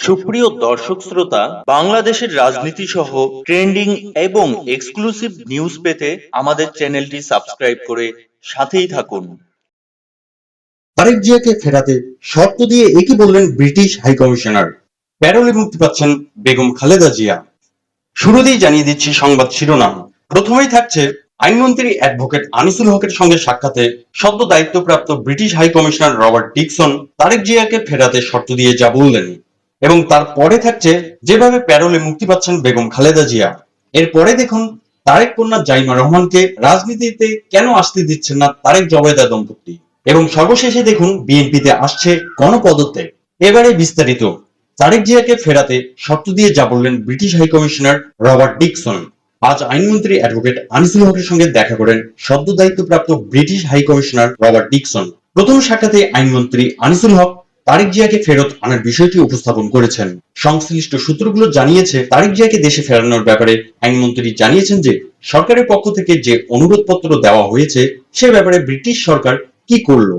সুপ্রিয় দর্শক শ্রোতা, বাংলাদেশের রাজনীতি সহ ট্রেন্ডিং এবং এক্সক্লুসিভ নিউজ পেতে আমাদের চ্যানেলটি সাবস্ক্রাইব করে সাথেই থাকুন। তারেক জিয়াকে ফেরাতে শর্ত দিয়ে একই বললেন ব্রিটিশ হাই কমিশনার। প্যারোলে মুক্তি পাচ্ছেন বেগম খালেদা জিয়া। শুরুতেই জানিয়ে দিচ্ছি সংবাদ শিরোনাম। প্রথমেই থাকছে আইনমন্ত্রী অ্যাডভোকেট আনিসুল হকের সঙ্গে সাক্ষাতে সদ্য দায়িত্বপ্রাপ্ত British high commissioner Robert Dickson Tarek জিয়াকে ফেরাতে শর্ত দিয়ে যা বললেন। এবং তারপরে থাকছে যেভাবে প্যারোলে মুক্তি পাচ্ছেন বেগম খালেদা জিয়া। এরপরে দেখুন তারেক কন্যা জাইমা রহমানকে রাজনীতিতে কেন আসতে দিচ্ছেন না তারেক জবেদা দম্পতি এবং সর্বশেষে দেখুন বিএনপিতে আসছে গণপদত্যাগ এবারে বিস্তারিত। তারেক জিয়াকে ফেরাতে শর্ত দিয়ে যা বললেন British high commissioner Robert Dickson. আজ আইনমন্ত্রী অ্যাডভোকেট আনিসুল হকের সঙ্গে দেখা করেন সদ্য দায়িত্বপ্রাপ্ত British high commissioner Robert Dickson. প্রথম সাক্ষাতে আইনমন্ত্রী আনিসুল হক তারেক জিয়াকে ফেরত আনার বিষয়টি উপস্থাপন করেছেন। সংশ্লিষ্ট সূত্রগুলো জানিয়েছে, তারেক জিয়াকে দেশে ফেরানোর ব্যাপারে আইনমন্ত্রী জানিয়েছেন যে, সরকারের পক্ষ থেকে যে অনুরোধপত্র দেওয়া হয়েছে, সে ব্যাপারে ব্রিটিশ সরকার কি করল?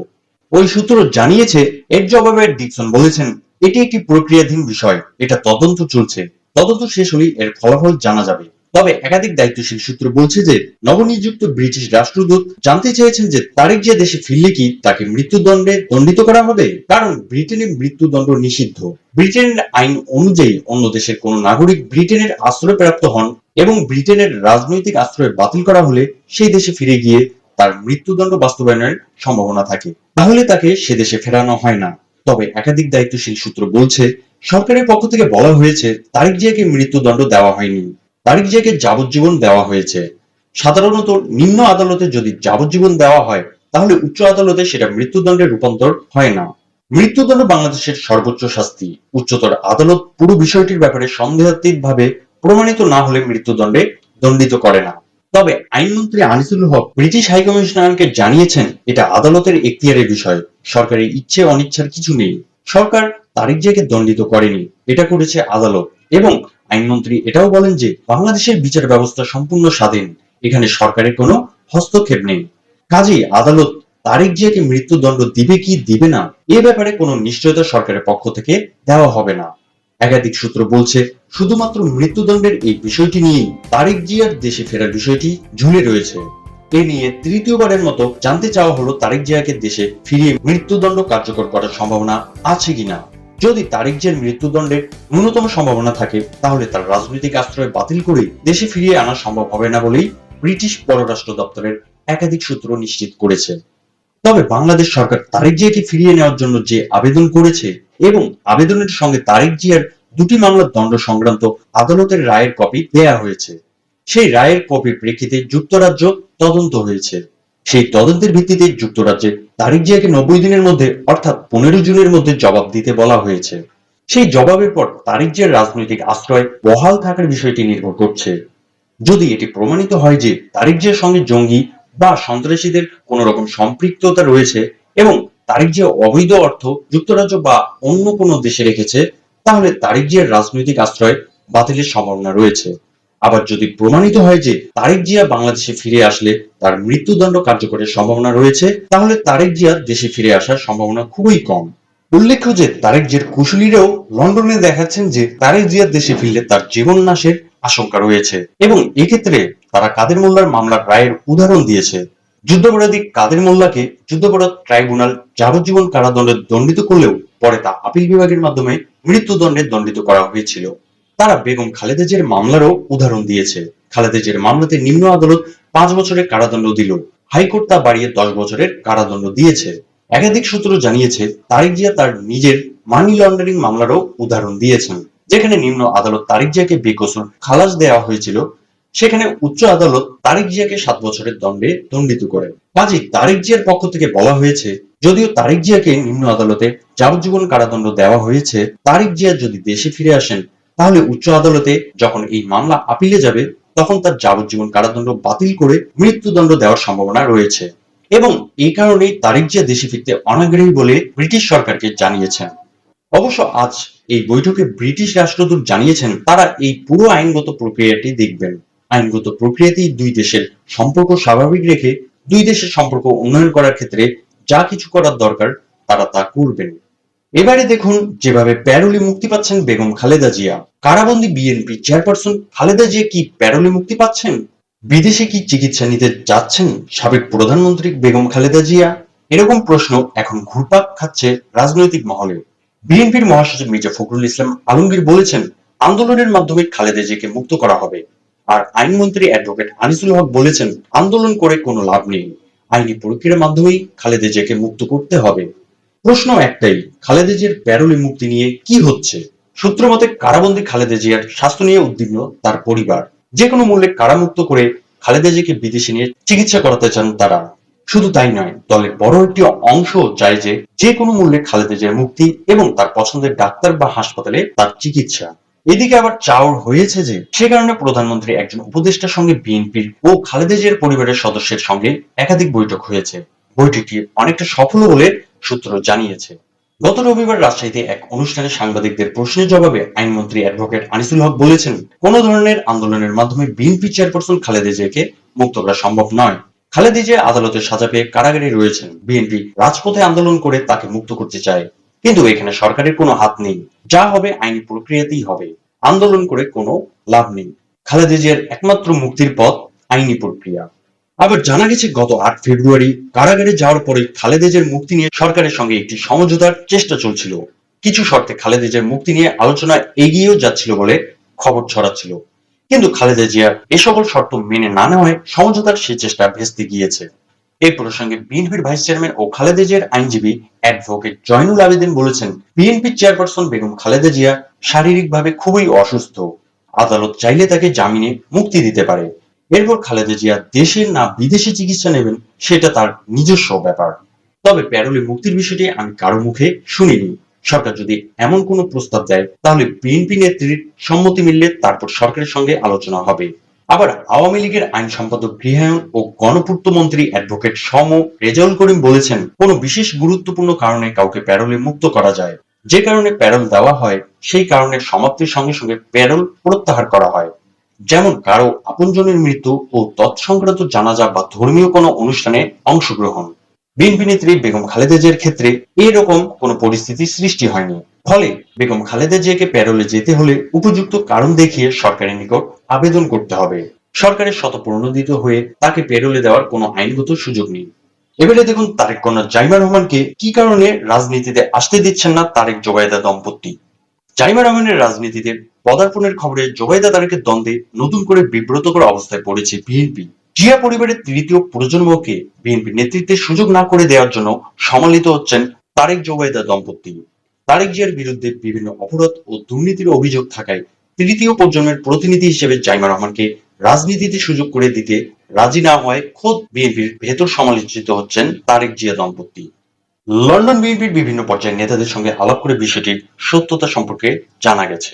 ওই সূত্র জানিয়েছে, এর জবাবে ডিকসন বলেছেন, এটি একটি প্রক্রিয়াধীন বিষয়, এটা তদন্ত চলছে। তদন্ত শেষ হলেই এর ফলাফল জানা যাবে। তবে একাধিক দায়িত্বশীল সূত্র বলছে যে নবনিযুক্ত ব্রিটিশ রাষ্ট্রদূত জানতে চেয়েছেন যে তারেক জিয়া দেশে ফিরলে কি তাকে মৃত্যুদণ্ডে দণ্ডিত করা হবে? কারণ ব্রিটেনে মৃত্যুদণ্ড নিষিদ্ধ। ব্রিটেনের আইন অনুযায়ী অন্য দেশের কোন নাগরিক ব্রিটেনের আশ্রয় প্রাপ্ত হন এবং ব্রিটেনের রাজনৈতিক আশ্রয় বাতিল করা হলে সেই দেশে ফিরে গিয়ে তার মৃত্যুদণ্ড বাস্তবায়নের সম্ভাবনা থাকে। তাহলে তাকে সে দেশে ফেরানো হয় না। তবে একাধিক দায়িত্বশীল সূত্র বলছে, সরকারের পক্ষ থেকে বলা হয়েছে তারিক জিয়াকে মৃত্যুদণ্ড দেওয়া হয়নি। তারিক জিয়াকে যাবজ্জীবন দেওয়া হয়েছে, সাধারণত নিম্ন আদালতে যদি যাবজ্জীবন দেওয়া হয়, তাহলে উচ্চ আদালতে সেটা মৃত্যুদণ্ডে রূপান্তর হয় না। মৃত্যুদণ্ড বাংলাদেশের সর্বোচ্চ শাস্তি। উচ্চতর আদালত পুরো বিষয়টির ব্যাপারে সন্দেহাতীত ভাবে প্রমাণিত না হলে মৃত্যুদণ্ডে দণ্ডিত করে না। তবে আইনমন্ত্রী আনিসুল হক ব্রিটিশ হাইকমিশনারকে জানিয়েছেন, এটা আদালতের এখতিয়ারের বিষয়। সরকারের ইচ্ছে অনিচ্ছার কিছু নেই। সরকার তারিক জিয়াকে দণ্ডিত করেনি, এটা করেছে আদালত। এবং আইনমন্ত্রী এটাও বলেন যে বাংলাদেশের বিচার ব্যবস্থা সম্পূর্ণ স্বাধীন। এখানে সরকারের কোনো হস্তক্ষেপ নেই। কাজেই আদালত তারিক জিয়াকে মৃত্যুদণ্ড দিবে কি দিবে না, এ ব্যাপারে কোনো নিশ্চয়তা সরকারের পক্ষ থেকে দেওয়া হবে না। একাধিক সূত্র বলছে, শুধুমাত্র মৃত্যুদণ্ডের এই বিষয়টি নিয়েই তারিক জিয়ার দেশে ফেরার বিষয়টি ঝুলে রয়েছে। এ নিয়ে তৃতীয়বারের মতো জানতে চাওয়া হলো তারেক জিয়াকে দেশে ফিরিয়ে মৃত্যুদণ্ড কার্যকর করার সম্ভাবনা আছে কিনা। যদি তারেক জিয়ার মৃত্যুদণ্ডের ন্যূনতম সম্ভাবনা থাকে, তাহলে তার রাজনৈতিক আশ্রয় বাতিল করে দেশে ফিরিয়ে আনা সম্ভব হবে না বলেই ব্রিটিশ পররাষ্ট্র দপ্তরের একাধিক সূত্র নিশ্চিত করেছে। তবে বাংলাদেশ সরকার তারেক জিয়াকে ফিরিয়ে নেওয়ার জন্য যে আবেদন করেছে এবং আবেদনের সঙ্গে তারেক জিয়ার দুটি মামলার দণ্ড সংক্রান্ত আদালতের রায়ের কপি দেয়া হয়েছে। সেই রায়ের কপির প্রেক্ষিতে যুক্তরাজ্য তদন্ত হয়েছে। সেই তদন্তের ভিত্তিতে যুক্তরাজ্যে তারিক জিয়াকে নব্বই দিনের মধ্যে, অর্থাৎ পনেরো জুনের মধ্যে জবাব দিতে বলা হয়েছে। সেই জবাবের পর তারিক জিয়ার রাজনৈতিক আশ্রয় বহাল থাকার বিষয়টি নির্ভর করছে। যদি এটি প্রমাণিত হয় যে তারিক জিয়ার সঙ্গে জঙ্গি বা সন্ত্রাসীদের কোন রকম সম্পৃক্ততা রয়েছে এবং তারিক জিয়া অবৈধ অর্থ যুক্তরাজ্য বা অন্য কোনো দেশে রেখেছে, তাহলে তারিক জিয়ার রাজনৈতিক আশ্রয় বাতিলের সম্ভাবনা রয়েছে। আবার যদি প্রমাণিত হয় যে তারেক জিয়া বাংলাদেশে ফিরে আসলে তার মৃত্যুদণ্ড কার্যকরের সম্ভাবনা রয়েছে, তাহলে তারেক জিয়া দেশে ফিরে আসার সম্ভাবনা খুবই কম। উল্লেখ্য যে তারেক জিয়ার কুশলীরাও লন্ডনে দেখাচ্ছেন যে তারেক জিয়া দেশে ফিরলে তার জীবন নাশের আশঙ্কা রয়েছে এবং এক্ষেত্রে তারা কাদের মোল্লার মামলার রায়ের উদাহরণ দিয়েছে। যুদ্ধাপরাধী কাদের মোল্লাকে যুদ্ধাপরাধ ট্রাইব্যুনাল যাবজ্জীবন কারাদণ্ডে দণ্ডিত করলেও পরে তা আপিল বিভাগের মাধ্যমে মৃত্যুদণ্ডে দণ্ডিত করা হয়েছিল। তারা বেগম খালেদা মামলারও উদাহরণ দিয়েছে। খালেদা মামলাতে নিম্ন আদালত পাঁচ বছরের কারাদণ্ড দিল। হাইকোর্ট তা বাড়িয়ে দশ বছরের কারাদণ্ড দিয়েছে। একাধিক সূত্র জানিয়েছে, তারিক জিয়া তার নিজের মানি লন্ডারিং মামলারও উদাহরণ দিয়েছেন। যেখানে নিম্ন আদালত তারিক জিয়াকে বেকসুর খালাস দেওয়া হয়েছিল, সেখানে উচ্চ আদালত তারিক জিয়াকে সাত বছরের দণ্ডে দণ্ডিত করে। কাজেই তারিক জিয়ার পক্ষ থেকে বলা হয়েছে, যদিও তারিক জিয়াকে নিম্ন আদালতে যাবজ্জীবন কারাদণ্ড দেওয়া হয়েছে, তারিক জিয়া যদি দেশে ফিরে আসেন তাহলে উচ্চ আদালতে যখন এই মামলা আপিলে যাবে, তখন তার যাবজ্জীবন কারাদণ্ড বাতিল করে মৃত্যুদণ্ড দেওয়ার সম্ভাবনা রয়েছে। এবং এই কারণেই তারিক জিয়া দেশে ফিরতে অনাগ্রহী বলে ব্রিটিশ সরকারকে জানিয়েছেন। অবশ্য আজ এই বৈঠকে ব্রিটিশ রাষ্ট্রদূত জানিয়েছেন, তারা এই পুরো আইনগত প্রক্রিয়াটি দেখবেন। আইনগত প্রক্রিয়াতেই দুই দেশের সম্পর্ক স্বাভাবিক রেখে দুই দেশের সম্পর্ক উন্নয়ন করার ক্ষেত্রে যা কিছু করার দরকার, তারা তা করবেন। এবারে দেখুন যেভাবে প্যারোলে মুক্তি পাচ্ছেন বেগম খালেদা জিয়া। কারাবন্দী বিএনপি চেয়ারপারসন খালেদা জিয়া কি প্যারোলে মুক্তি পাচ্ছেন? বিদেশে কি চিকিৎসা নিতে যাচ্ছেন সাবেক প্রধানমন্ত্রী বেগম খালেদা জিয়া? এরকম প্রশ্ন এখন ঘুরপাক খাচ্ছে রাজনৈতিক মহলে। বিএনপির মহাসচিব মির্জা ফখরুল ইসলাম আলমগীর বলেছেন, আন্দোলনের মাধ্যমে খালেদা জিয়াকে মুক্ত করা হবে। আর আইনমন্ত্রী অ্যাডভোকেট আনিসুল হক বলেছেন, আন্দোলন করে কোনো লাভ নেই। আইনি প্রক্রিয়ার মাধ্যমেই খালেদা জিয়াকে মুক্ত করতে হবে। প্রশ্ন একটাই, খালেদা জিয়ার প্যারোলে মুক্তি নিয়ে কি হচ্ছে? সূত্র মতে, কারাবন্দী খালেদা জিয়ার স্বাস্থ্য নিয়ে উদ্বিগ্ন তার পরিবার। যে কোনো মূল্যে কারামুক্ত করে খালেদা জিয়াকে বিদেশে নিয়ে চিকিৎসা করাতে চান তারা। শুধু তাই নয়, দলের বড় একটি অংশ চায় যে যে কোনো মূল্যে খালেদা জিয়ার মুক্তি এবং তার পছন্দের ডাক্তার বা হাসপাতালে তার চিকিৎসা। এদিকে আবার চাওর হয়েছে যে, সে কারণে প্রধানমন্ত্রী একজন উপদেষ্টার সঙ্গে বিএনপির ও খালেদা জিয়ার পরিবারের সদস্যের সঙ্গে একাধিক বৈঠক হয়েছে। বৈঠকটি অনেকটা সফল বলে সূত্র জানিয়েছে। গত রবিবার রাজশাহীতে এক অনুষ্ঠানে সাংবাদিকদের প্রশ্নের জবাবে আইনমন্ত্রী অ্যাডভোকেট আনিসুল হক বলেছেন, কোন ধরনের আন্দোলনের মাধ্যমে বিএনপি চেয়ারপারসন খালেদা জিয়াকে মুক্ত করা সম্ভব নয়। খালেদা জিয়া আদালতের সাজা পেয়ে কারাগারে রয়েছেন। বিএনপি রাজপথে আন্দোলন করে তাকে মুক্ত করতে চায়। কিন্তু এখানে সরকারের কোনো হাত নেই। যা হবে আইনি প্রক্রিয়াতেই হবে। আন্দোলন করে কোনো লাভ নেই। খালেদা জিয়ার একমাত্র মুক্তির পথ আইনি প্রক্রিয়া। আবার জানা গেছে, গত আট ফেব্রুয়ারি কারাগারে যাওয়ার পরে খালেদেজের মুক্তি নিয়ে সরকারের সঙ্গে একটি সমঝোতার চেষ্টা চলছিল। কিছু শর্তে খালেদা জিয়ার মুক্তি নিয়ে আলোচনা এগিয়েও যাচ্ছিল বলে খবর ছড়াচ্ছিল। কিন্তু খালেদা জিয়া এ সকল শর্ত মেনে না নেওয়ায় সমঝোতার সে চেষ্টা ভেস্তে গিয়েছে। এই প্রসঙ্গে বিএনপির ভাইস চেয়ারম্যান ও খালেদা জিয়ার আইনজীবী অ্যাডভোকেট জয়নুল আবেদিন বলেছেন, বিএনপি চেয়ারপারসন বেগম খালেদা জিয়া শারীরিকভাবে খুবই অসুস্থ। আদালত চাইলে তাকে জামিনে মুক্তি দিতে পারে। এরপর খালেদা জিয়া দেশে না বিদেশে চিকিৎসা নেবেন, সেটা তার নিজস্ব ব্যাপার। তবে প্যারোলে মুক্তির বিষয়টি আমি কারও মুখে শুনিনি। সরকার যদি এমন কোনো প্রস্তাব দেয়, তাহলে বিএনপি নেত্রীর সম্মতি মিললে তারপর সরকারের সঙ্গে আলোচনা হবে। আবার আওয়ামী লীগের আইন সম্পাদক গৃহায়ন ও গণপূর্ত মন্ত্রী অ্যাডভোকেট সম রেজাউল করিম বলেছেন, কোনো বিশেষ গুরুত্বপূর্ণ কারণে কাউকে প্যারোলে মুক্ত করা যায়। যে কারণে প্যারোল দেওয়া হয়, সেই কারণে সমাপ্তির সঙ্গে সঙ্গে প্যারোল প্রত্যাহার করা হয়। যেমন কারও আপনজনের মৃত্যু ও তৎসংক্রান্ত জানাজা বা ধর্মীয় কোনো অনুষ্ঠানে অংশগ্রহণ। বিএনপি নেত্রী বেগম খালেদা জিয়ার ক্ষেত্রে এরকম কোনো পরিস্থিতি সৃষ্টি হয়নি। ফলে বেগম খালেদা জিয়াকে প্যারোলে যেতে হলে উপযুক্ত কারণ দেখিয়ে সরকারের নিকট আবেদন করতে হবে। সরকারের শতপ্রণোদিত হয়ে তাকে প্যারোলে দেওয়ার কোনো আইনগত সুযোগ নেই। এবারে দেখুন তারেক কন্যা জাইমা রহমানকে কি কারণে রাজনীতিতে আসতে দিচ্ছেন না তারেক জোবায়দা দম্পতি? জাইমা রহমানের রাজনীতিতে পদার্পণের খবরে জোবাইদা তারেকের দ্বন্দ্বে নতুন করে বিব্রতকর অবস্থায় পড়েছে বিএনপি। জিয়া পরিবারের তৃতীয় প্রজন্মকে বিএনপি নেতৃত্বের সুযোগ না করে দেওয়ার জন্য সমালিত হচ্ছেন তারেক জোবাইদা দম্পতি। তারেক জিয়ার বিরুদ্ধে বিভিন্ন অপরাধ ও দুর্নীতির অভিযোগ থাকায় তৃতীয় প্রজন্মের প্রতিনিধি হিসেবে জাইমা রহমানকে রাজনীতিতে সুযোগ করে দিতে রাজি না হয় খোদ বিএনপির ভেতর সমালোচিত হচ্ছেন তারেক জিয়া দম্পতি। লন্ডন বিএনপির বিভিন্ন পর্যায়ের নেতাদের সঙ্গে আলাপ করে বিষয়টির সত্যতা সম্পর্কে জানা গেছে।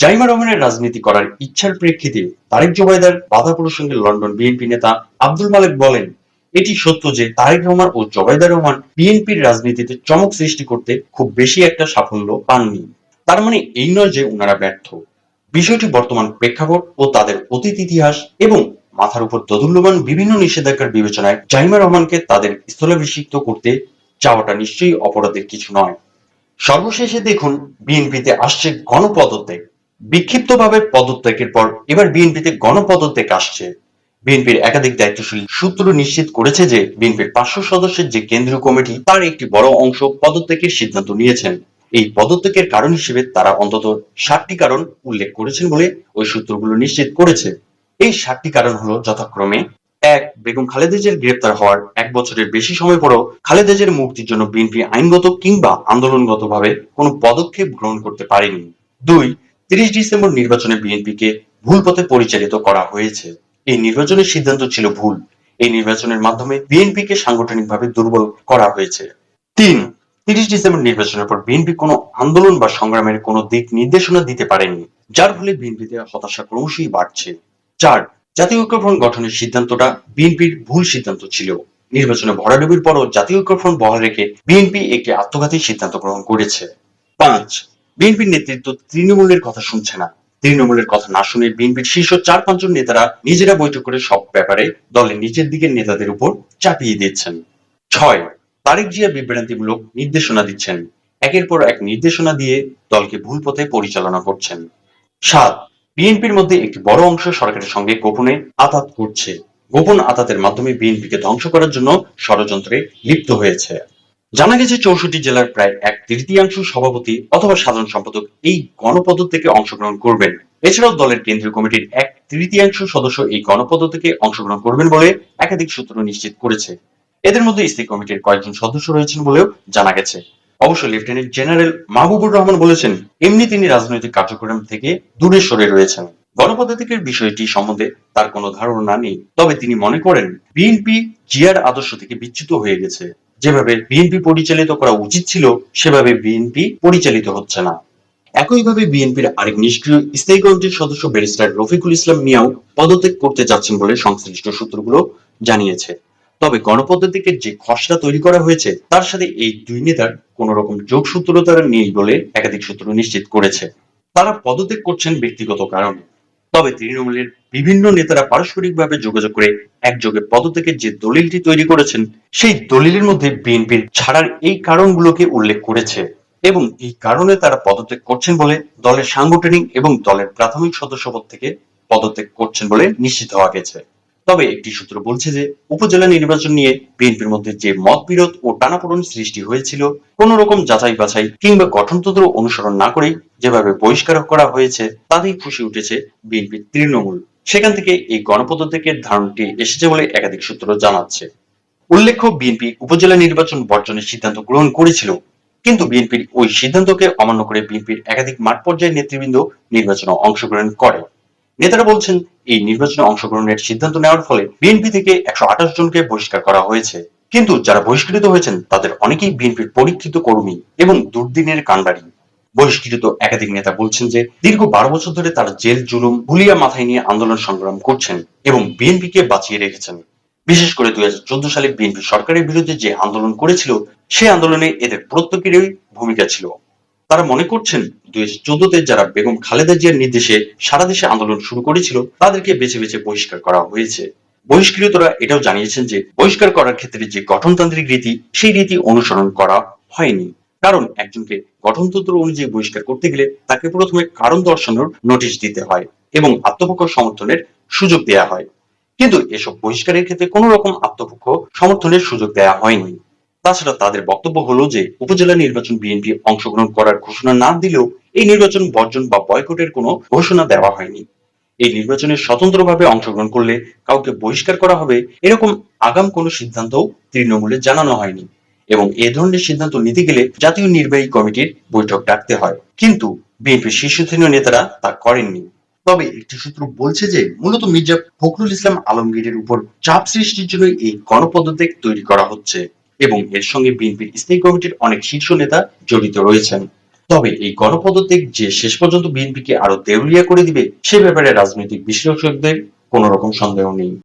জাইমা রহমানের রাজনীতি করার ইচ্ছার প্রেক্ষিতে তারেক জোবাইদার বাধা প্রসঙ্গে লন্ডন বিএনপি নেতা আব্দুল মালেক বলেন, এটি সত্য যে তারেক রহমান ও জোবাইদা রহমান বিএনপির রাজনীতিতে চমক সৃষ্টি করতে খুব বেশি একটা সাফল্য পাননি। তার মানে এই নয় যে ওনারা ব্যর্থ। বিষয়টি বর্তমান প্রেক্ষাপট ও তাদের অতীত ইতিহাস এবং মাথার উপর দোদুল্যমান বিভিন্ন নিষেধাজ্ঞার বিবেচনায় জাইমা রহমানকে তাদের স্থলাভিষিক্ত করতে চাওয়াটা নিশ্চয়ই অপরাধের কিছু নয়। সর্বশেষে দেখুন, বিএনপিতে আসছে গণপদত্যাগ। বিক্ষিপ্তভাবে পদত্যাগের পর এবার বিএনপিতে গণপদত্যাগ আসছে। বিএনপির একাধিক দায়িত্বশীল সূত্র নিশ্চিত করেছে যে বিএনপির পাঁচশো সদস্যের যে কেন্দ্রীয় কমিটি, তার একটি বড় অংশ পদত্যাগের সিদ্ধান্ত নিয়েছেন। এই পদত্যাগের কারণ হিসেবে তারা অন্তত ষাটটি কারণ উল্লেখ করেছেন বলে ওই সূত্রগুলো নিশ্চিত করেছে। এই ষাটটি কারণ হলো যথাক্রমে এক, বেগম খালেদা জিয়ার গ্রেপ্তার হওয়ার এক বছরের বেশি সময় পরও খালেদা জিয়ার মুক্তির জন্য বিএনপি আইনগত কিংবা আন্দোলনগতভাবে কোনো পদক্ষেপ গ্রহণ করতে পারেনি। দুই তিরিশ ডিসেম্বর নির্বাচনে বিএনপিকে ভুল পথে পরিচালিত করা হয়েছে। এই নির্বাচনের সিদ্ধান্ত ছিল ভুল। এই নির্বাচনের মাধ্যমে বিএনপিকে সাংগঠনিকভাবে দুর্বল করা হয়েছে। তিন, তিরিশ ডিসেম্বর নির্বাচনের পর বিএনপি কোনো আন্দোলন বা সংগ্রামের কোনো দিক নির্দেশনা দিতে পারেনি, যার ফলে বিএনপিতে হতাশা ক্রমশই বাড়ছে। চার, জাতীয় ঐক্যফ্রন্ট গঠনের সিদ্ধান্তটা বিএনপির ভুল সিদ্ধান্ত ছিল। নির্বাচনে ভরাডুবির পরও জাতীয় ঐক্যফ্রন্ট বহাল রেখে বিএনপি একটি আত্মঘাতী সিদ্ধান্ত গ্রহণ করেছে। পাঁচ বিএনপির নেতৃত্ব তৃণমূলের কথা শুনছে না। তৃণমূলের কথা না শুনে বিএনপির শীর্ষ চার পাঁচজন নেতারা নিজেরা বৈঠক করে সব ব্যাপারে দলের নিচের দিকের নেতাদের উপর চাপিয়ে দিচ্ছেন। ছয়, তারেক জিয়া বিভ্রান্তিমূলক নির্দেশনা দিচ্ছেন। একের পর এক নির্দেশনা দিয়ে দলকে ভুল পথে পরিচালনা করছেন। সাত, বিএনপির মধ্যে একটি বড় অংশ সরকারের সঙ্গে গোপনে আতাত করছে। গোপন আতাতের মাধ্যমে বিএনপিকে ধ্বংস করার জন্য ষড়যন্ত্রে লিপ্ত হয়েছে। জানা গেছে চৌষট্টি জেলার প্রায় এক তৃতীয়াংশ সভাপতি অথবা সাধারণ সম্পাদক এই গণপদত্যাগে অংশগ্রহণ করবেন। এছাড়াও দলের কেন্দ্রীয় কমিটির এক তৃতীয়াংশ সদস্য এই গণপদত্যাগে অংশগ্রহণ করবেন বলে একাধিক সূত্র নিশ্চিত করেছে। এদের মধ্যে স্থায়ী কমিটির কয়েকজন সদস্য রয়েছেন বলেও জানা গেছে। অবশ্য লেফটেন্যান্ট জেনারেল মাহবুবুর রহমান বলেছেন, এমনি তিনি রাজনৈতিক কার্যক্রম থেকে দূরে সরে রয়েছেন। গণপদাধিকের বিষয়টি সম্বন্ধে তার কোনো ধারণা নেই, তবে তিনি মনে করেন, বিএনপি জিয়ার আদর্শ থেকে বিচ্যুত হয়ে গেছে। যেভাবে বিএনপি পরিচালিত করা উচিত ছিল, সেভাবে বিএনপি পরিচালিত হচ্ছে না। একইভাবে বিএনপির আরেক নিষ্ক্রিয় স্থায়ী কমিটির সদস্য ব্যারিস্টার রফিকুল ইসলাম মিয়াও পদত্যাগ করতে যাচ্ছেন বলে সংশ্লিষ্ট সূত্রগুলো জানিয়েছে। তবে গণপদ্ধতিকে যে খসড়া তৈরি করা হয়েছে, তার সাথে এই দুই নেতার কোন রকম যোগসূত্রতা নেই বলে একাধিক সূত্র নিশ্চিত করেছে। তারা পদত্যাগ করছেন ব্যক্তিগত কারণে। তবে তৃণমূলের বিভিন্ন নেতারা পারস্পরিকভাবে যোগাযোগ করে একযোগে পদত্যাগের যে দলিলটি তৈরি করেছেন, সেই দলিলের মধ্যে বিএনপির ছাড়ার এই কারণগুলোকে উল্লেখ করেছে এবং এই কারণে তারা পদত্যাগ করছেন বলে দলের সাংগঠনিক এবং দলের প্রাথমিক সদস্যপদ থেকে পদত্যাগ করছেন বলে নিশ্চিত হওয়া গেছে। তবে একটি সূত্র বলছে যে, উপজেলা নির্বাচন নিয়ে বিএনপির মধ্যে যে মতবিরোধ ও টানাপোড়েন সৃষ্টি হয়েছিল, কোন রকম যাচাই বাছাই কিংবা গঠনতন্ত্র অনুসরণ না করেই যেভাবে বহিষ্কার করা হয়েছে, তাতেই খুশি উঠেছে বিএনপির তৃণমূল। সেখান থেকে এই গণপদত্যাগের ধারণটি এসেছে বলে একাধিক সূত্র জানাচ্ছে। উল্লেখ্য, বিএনপি উপজেলা নির্বাচন বর্জনের সিদ্ধান্ত গ্রহণ করেছিল, কিন্তু বিএনপির ওই সিদ্ধান্তকে অমান্য করে বিএনপির একাধিক মাঠ পর্যায়ের নেতৃবৃন্দ নির্বাচনে অংশগ্রহণ করে। নেতারা বলছেন, এই নির্বাচনে অংশগ্রহণের সিদ্ধান্ত নেওয়ার ফলে বিএনপি থেকে একশো আঠাশ জনকে বহিষ্কার করা হয়েছে। কিন্তু যারা বহিষ্কৃত হয়েছেন, তাদের অনেকেই বিএনপির পরীক্ষিত কর্মী এবং দুর্দিনের কাণ্ডারি। বহিষ্কৃত একাধিক নেতা বলছেন যে, দীর্ঘ বারো বছর ধরে তারা জেল, জুলুম, ভুলিয়া মাথায় নিয়ে আন্দোলন সংগ্রাম করছেন এবং বিএনপিকে বাঁচিয়ে রেখেছেন। বিশেষ করে দুই হাজার চোদ্দ সালে বিএনপি সরকারের বিরুদ্ধে যে আন্দোলন করেছিল সেই আন্দোলনে এদের প্রত্যেকেরই ভূমিকা ছিল। তারা মনে করছেন দুই চোদ্দতে যারা বেগম খালেদা জিয়ার নির্দেশে সারা দেশে আন্দোলন শুরু করেছিল, তাদেরকে বেছে বেছে বহিষ্কার করা হয়েছে। বহিষ্কৃতরা এটাও জানিয়েছেন যে বহিষ্কার করার ক্ষেত্রে যে গঠনতান্ত্রিক রীতি, সেই রীতি অনুসরণ করা হয়নি। কারণ একজনকে গঠনতন্ত্র অনুযায়ী বহিষ্কার করতে গেলে তাকে প্রথমে কারণ দর্শানোর নোটিশ দিতে হয় এবং আত্মপক্ষ সমর্থনের সুযোগ দেয়া হয়। কিন্তু এসব বহিষ্কারের ক্ষেত্রে কোনো রকম আত্মপক্ষ সমর্থনের সুযোগ দেয়া হয়নি। তাছাড়া তাদের বক্তব্য হলো যে, উপজেলা নির্বাচন বিএনপি অংশগ্রহণ করার ঘোষণা না দিলেও এই নির্বাচন বর্জন বা বয়কটের কোনো ঘোষণা দেওয়া হয়নি। এই নির্বাচনে স্বতন্ত্রভাবে অংশগ্রহণ করলে কাউকে বহিষ্কার করা হবে এরকম আগাম কোনো সিদ্ধান্তও তৃণমূলে জানানো হয়নি এবং এ ধরনের সিদ্ধান্ত নিতে গেলে জাতীয় নির্বাহী কমিটির বৈঠক ডাকতে হয়। কিন্তু বিএনপির শীর্ষস্থানীয় নেতারা তা করেননি। তবে একটি সূত্র বলছে যে, মূলত মির্জা ফখরুল ইসলাম আলমগীরের উপর চাপ সৃষ্টির জন্য এই গণপদত্যাগ তৈরি করা হচ্ছে। এবং এর সঙ্গে বিএনপির স্থায়ী কমিটির অনেক শীর্ষ নেতা জড়িত রয়েছেন। তবে এই গণপদত্যাগ যে শেষ পর্যন্ত বিএনপিকে আরও দেউলিয়া করে দিবে, সে ব্যাপারে রাজনৈতিক বিশ্লেষকদের কোনো রকম সন্দেহ নেই।